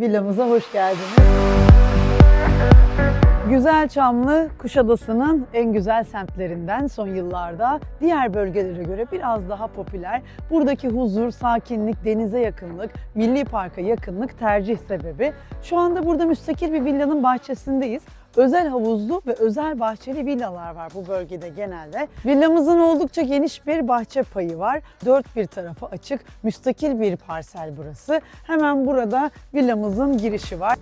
Villamıza hoş geldiniz. Güzel Çamlı, Kuşadası'nın en güzel semtlerinden son yıllarda diğer bölgelere göre biraz daha popüler. Buradaki huzur, sakinlik, denize yakınlık, milli parka yakınlık tercih sebebi. Şu anda burada müstakil bir villanın bahçesindeyiz. Özel havuzlu ve özel bahçeli villalar var bu bölgede genelde. Villamızın oldukça geniş bir bahçe payı var. Dört bir tarafı açık, müstakil bir parsel burası. Hemen burada villamızın girişi var.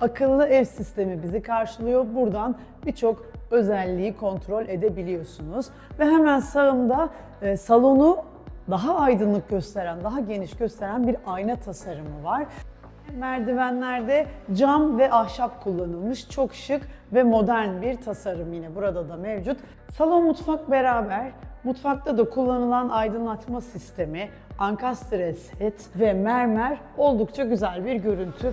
Akıllı ev sistemi bizi karşılıyor. Buradan birçok özelliği kontrol edebiliyorsunuz. Ve hemen sağımda e, salonu daha aydınlık gösteren, daha geniş gösteren bir ayna tasarımı var. Merdivenlerde cam ve ahşap kullanılmış. Çok şık ve modern bir tasarım yine burada da mevcut. Salon mutfak beraber. Mutfakta da kullanılan aydınlatma sistemi, ankastre set ve mermer oldukça güzel bir görüntü.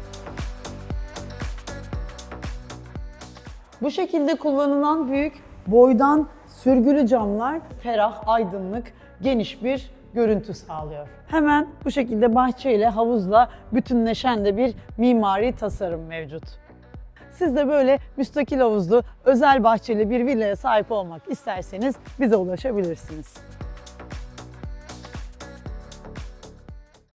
Bu şekilde kullanılan büyük boydan sürgülü camlar ferah, aydınlık, geniş bir görüntü sağlıyor. Hemen bu şekilde bahçeyle, havuzla bütünleşen de bir mimari tasarım mevcut. Siz de böyle müstakil havuzlu, özel bahçeli bir villaya sahip olmak isterseniz bize ulaşabilirsiniz.